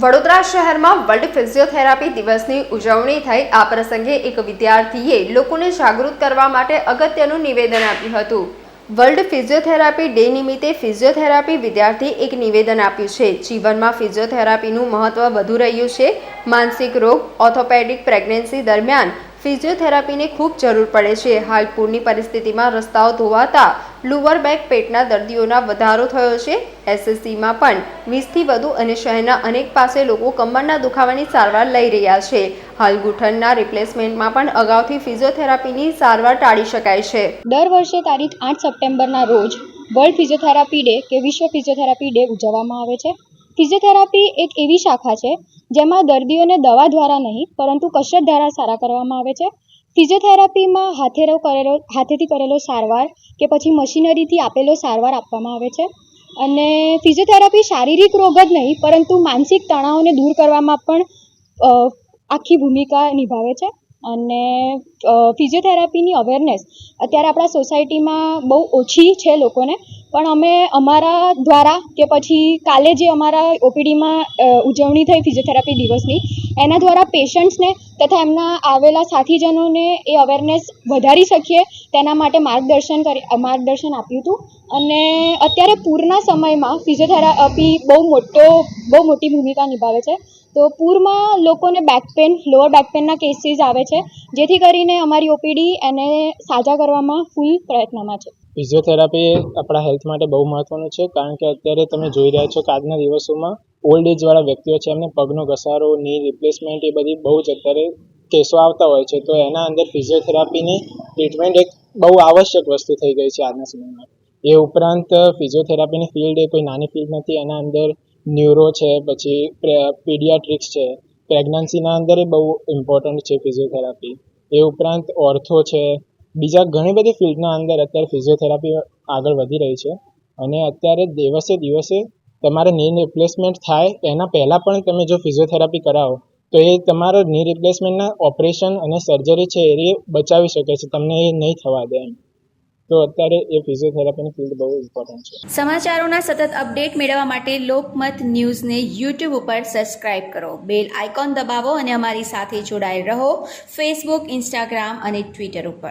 વડોદરા શહેરમાં world physiotherapy દિવસની ઉજવણી થઈ. આ પ્રસંગે એક વિદ્યાર્થીએ લોકોને જાગૃત કરવા માટે અગત્યનું નિવેદન આપ્યું હતું. વર્લ્ડ ફિઝિયોથેરાપી ડે નિમિત્તે ફિઝિયોથેરાપી વિદ્યાર્થી એક નિવેદન આપ્યું છે. જીવનમાં ફિઝિયોથેરાપીનું મહત્વ વધુ રહ્યું છે. માનસિક રોગ, ઓર્થોપેડિક પ્રેગ્નન્સી દરમિયાન ફિઝિયોથેરાપીની ખૂબ જરૂર પડે છે. હાલ પૂરની પરિસ્થિતિમાં રસ્તાઓ ધોવાતા લુવર બેક પેટના દર્દીઓના વધારો થયો છે. એસએસસીમાં પણ વીસથી વધુ અને શહેરના અનેક પાસે લોકો કમરના દુખાવાની સારવાર લઈ રહ્યા છે. હાલ ગૂંઠણના રિપ્લેસમેન્ટમાં પણ અગાઉથી ફિઝિયોથેરાપીની સારવાર ટાળી શકાય છે. દર વર્ષે તારીખ આઠ સપ્ટેમ્બરના રોજ વર્લ્ડ ફિઝિયોથેરાપી ડે કે વિશ્વ ફિઝિયોથેરાપી ડે ઉજવવામાં આવે છે. ફિઝિયોથેરાપી એક એવી શાખા છે જેમાં દર્દીઓને દવા દ્વારા નહીં, પરંતુ કસરત દ્વારા સારા કરવામાં આવે છે. ફિઝિયોથેરાપીમાં હાથેરો કરેલો, હાથેથી કરેલો સારવાર કે પછી મશીનરીથી આપેલો સારવાર આપવામાં આવે છે. અને ફિઝિયોથેરાપી શારીરિક રોગ જ નહીં, પરંતુ માનસિક તણાવને દૂર કરવામાં પણ આખી ભૂમિકા નિભાવે છે. અને ફિઝિયોથેરાપીની અવેરનેસ અત્યારે આપણા સોસાયટીમાં બહુ ઓછી છે લોકોને. પણ અમે અમારા દ્વારા કે પછી કાલે જે અમારા ઓપીડીમાં ઉજવણી થઈ ફિઝિયોથેરાપી દિવસની, એના દ્વારા પેશન્ટ્સને તથા એમના આવેલા સાથીજનોને એ અવેરનેસ વધારી શકીએ, તેના માટે માર્ગદર્શન કરી માર્ગદર્શન આપ્યું હતું. અને અત્યારે પૂરના સમયમાં ફિઝિયોથેરાપી બહુ મોટો, બહુ મોટી ભૂમિકા નિભાવે છે. તો પૂરમાં લોકોને બેક પેન લોઅર બેક પેનના કેસીસ આવે છે, જેથી કરીને અમારી ઓપીડી એને સાજા કરવામાં ફૂલ પ્રયત્નમાં છે. ફિઝિયોથેરાપી આપણા હેલ્થ માટે બહુ મહત્વનું છે, કારણ કે અત્યારે તમે જોઈ રહ્યા છો કે આજના દિવસોમાં ઓલ્ડ એજવાળા વ્યક્તિઓ છે, એમને પગનો ઘસારો ની રિપ્લેસમેન્ટ એ બધી બહુ જ અત્યારે કેસો આવતા હોય છે. તો એના અંદર ફિઝિયોથેરાપીની ટ્રીટમેન્ટ એક બહુ આવશ્યક વસ્તુ થઈ ગઈ છે આજના સમયમાં. એ ઉપરાંત ફિઝિયોથેરાપીની ફિલ્ડ એ કોઈ નાની ફિલ્ડ નથી, એના અંદર ન્યુરો છે, પછી પીડિયાટ્રિક્સ છે. પ્રેગ્નન્સીના અંદર એ બહુ ઇમ્પોર્ટન્ટ છે ફિઝિયોથેરાપી એ ઉપરાંત ઓર્થો છે બીજા ઘણી બધી ફિલ્ડના અંદર અત્યારે ફિઝિયોથેરાપી આગળ વધી રહી છે. અને અત્યારે દિવસે દિવસે તમારે ની રિપ્લેસમેન્ટ થાય, એના પહેલાં પણ તમે જો ફિઝિયોથેરાપી કરાવો, તો એ તમારો ની રિપ્લેસમેન્ટના ઓપરેશન અને સર્જરી છે એ બચાવી શકે છે, તમને એ નહીં થવા દે એમ. તો અત્યારે એ ફિઝિયોથેરાપીની ફિલ્ડ બહુ ઇમ્પોર્ટન્ટ છે. સમાચારોના સતત અપડેટ મેળવવા માટે લોકમત ન્યૂઝને યુટ્યુબ ઉપર સબસ્ક્રાઇબ કરો. બેલ આઇકોન દબાવો અને અમારી સાથે જોડાયેલ રહો. ફેસબુક ઇન્સ્ટાગ્રામ અને ટ્વિટર ઉપર.